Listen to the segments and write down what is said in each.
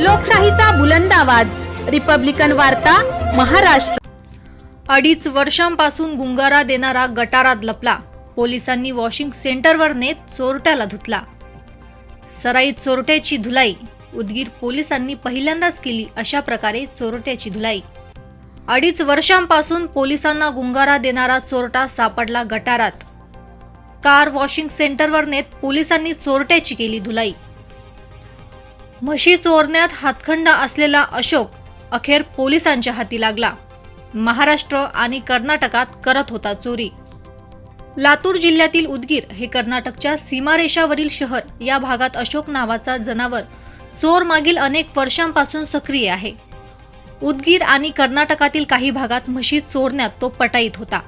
लोकशाहीचा बुलंद आवाज. रिपब्लिकन वार्ता महाराष्ट्र. अडीच वर्षांपासून गुंगारा देणारा गटारात लपला. पोलिसांनी वॉशिंग सेंटरवर नेत चोरट्याला धुतला. सराईत चोरट्याची धुलाई. उदगीर पोलिसांनी पहिल्यांदाच केली अशा प्रकारे चोरट्याची धुलाई. अडीच वर्षांपासून पोलिसांना गुंगारा देणारा चोरटा सापडला गटारात. कार वॉशिंग सेंटरवर नेत पोलिसांनी चोरट्याची केली धुलाई. म्हशी चोरण्यात हातखंडा असलेला अशोक अखेर पोलिसांच्या हाती लागला. महाराष्ट्र आणि कर्नाटकात करत होता चोरी. लातूर जिल्ह्यातील उदगीर हे कर्नाटकच्या सीमारेषावरील शहर. या भागात अशोक नावाचा जनावर चोर मागील अनेक वर्षांपासून सक्रिय आहे. उदगीर आणि कर्नाटकातील काही भागात म्हशी चोरण्यात तो पटाईत होता.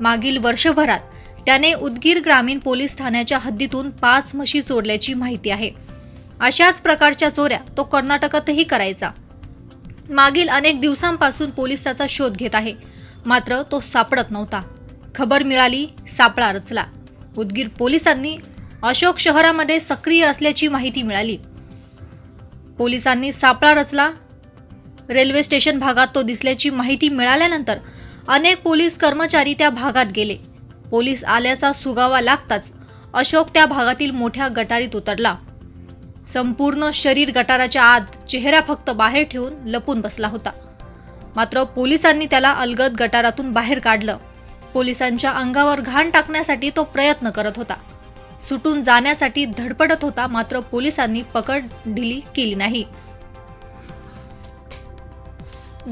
मागील वर्षभरात त्याने उदगीर ग्रामीण पोलीस ठाण्याच्या हद्दीतून पाच म्हशी चोरल्याची माहिती आहे. अशाच प्रकारच्या चोऱ्या तो कर्नाटकातही करायचा. मागील अनेक दिवसांपासून पोलीस त्याचा शोध घेत आहे. मात्र तो सापडत नव्हता. खबर मिळाली सापळा रचला. उदगीर पोलिसांनी अशोक शहरामध्ये सक्रिय असल्याची माहिती मिळाली. पोलिसांनी सापळा रचला. रेल्वे स्टेशन भागात तो दिसल्याची माहिती मिळाल्यानंतर अनेक पोलीस कर्मचारी त्या भागात गेले. पोलीस आल्याचा सुगावा लागताच अशोक त्या भागातील मोठ्या गटारीत उतरला. संपूर्ण शरीर गटाराच्या आत चेहरा फक्त बाहेर ठेवून लपून बसला होता. मात्र पोलिसांनी त्याला अलगद गटारातून बाहेर काढलं. पोलिसांच्या अंगावर घाण टाकण्यासाठी तो प्रयत्न करत होता. सुटून जाण्यासाठी धडपडत होता मात्र पोलिसांनी पकड ढिली केली नाही.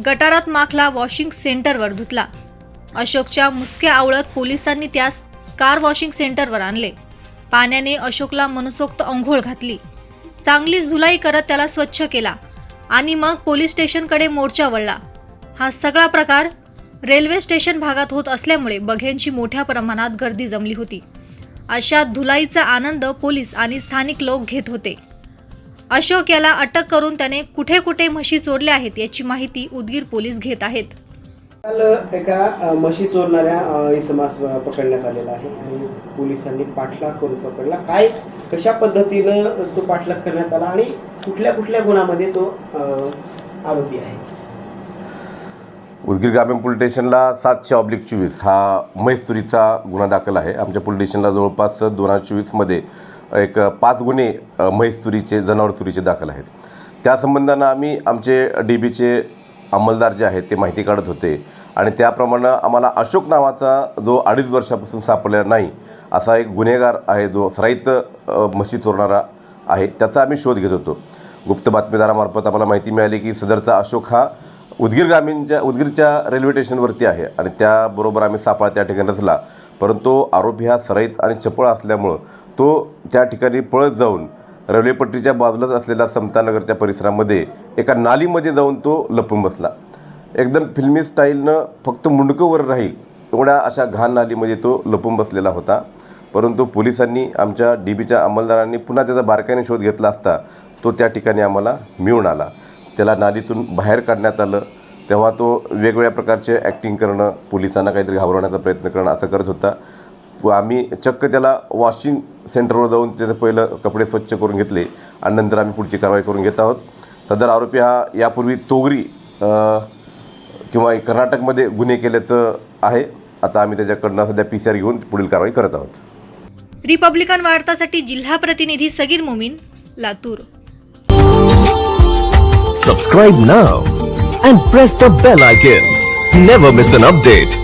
गटारात माखला वॉशिंग सेंटरवर धुतला. अशोकच्या मुसक्या आवळत पोलिसांनी त्यास कार वॉशिंग सेंटरवर आणले. पाण्याने अशोकला मनसोक्त अंघोळ घातली. चांगलीच धुलाई करत त्याला स्वच्छ केला आणि मग पोलीस स्टेशनकडे मोर्चा वळला. हा सगळा प्रकार रेल्वे स्टेशन भागात होत असल्यामुळे बघ्यांची मोठ्या प्रमाणात गर्दी जमली होती. अशा धुलाईचा आनंद पोलीस आणि स्थानिक लोक घेत होते. अशोक याला अटक करून त्याने कुठे कुठे म्हशी चोरल्या आहेत याची माहिती उदगीर पोलीस घेत आहेत. काल एका म्हशी चोरणाऱ्या इसमास पकडण्यात आलेला आहे आणि पोलिसांनी पाठलाग करून पकडला. काय कशा पद्धतीनं तो पाठलाग करण्यात आला आणि कुठल्या कुठल्या गुणामध्ये तो आरोपी आहे? उदगीर ग्रामीण पोलीस स्टेशनला सातशे ऑब्लिक चोवीस हा मैस्तुरीचा गुन्हा दाखल आहे. आमच्या पोलीस स्टेशनला जवळपास दोन हजार चोवीसमध्ये एक पाच गुन्हे अ, म्हैसुरीचे जनावर चुरीचे दाखल आहेत. त्या संबंधानं आम्ही आमचे डी बीचे अंमलदार जे आहेत ते माहिती काढत होते. आणि त्याप्रमाणे आम्हाला अशोक नावाचा जो अडीच वर्षापासून सापडलेला नाही असा एक गुन्हेगार आहे जो सराईत म्हशी चोरणारा आहे त्याचा आम्ही शोध घेत होतो. गुप्त बातमीदारामार्फत आम्हाला माहिती मिळाली की सदरचा अशोक हा उदगीर ग्रामीणच्या उदगीरच्या रेल्वे स्टेशनवरती आहे आणि त्याबरोबर आम्ही सापळा त्या ठिकाणी रचला परंतु आरोपी हा सराईत आणि चपळ असल्यामुळं तो त्या ठिकाणी पळत जाऊन रेल्वेपट्टीच्या बाजूलाच असलेल्या समतानगरच्या परिसरामध्ये एका नालीमध्ये जाऊन तो लपून बसला. एकदम फिल्मी स्टाईलनं फक्त मुंडकं वर राहील एवढ्या अशा घाण नालीमध्ये तो लपून बसलेला होता. परंतु पोलिसांनी आमच्या डी बीच्या अंमलदारांनी पुन्हा त्याचा बारकाईने शोध घेतला असता तो त्या ठिकाणी आम्हाला मिळून आला. त्याला नालीतून बाहेर काढण्यात आलं. तेव्हा तो वेगवेगळ्या प्रकारचे ॲक्टिंग करणं पोलिसांना काहीतरी घाबरवण्याचा प्रयत्न करणं असं करत होता. आम्ही चक्क त्याला वॉशिंग सेंटरवर जाऊन त्याचं पहिलं कपडे स्वच्छ करून घेतले आणि नंतर आम्ही पुढची कारवाई करून घेत आहोत सदर आरोपी हा यापूर्वी तोगरी किंवा कर्नाटकमध्ये गुन्हे केल्याचं आहे आता आम्ही त्याच्याकडनं सध्या पी सी आर घेऊन पुढील कारवाई करत आहोत रिपब्लिकन वार्तासाठी जिल्हा प्रतिनिधी Sagir Momin Latur Subscribe now and press the bell icon. Never miss an update.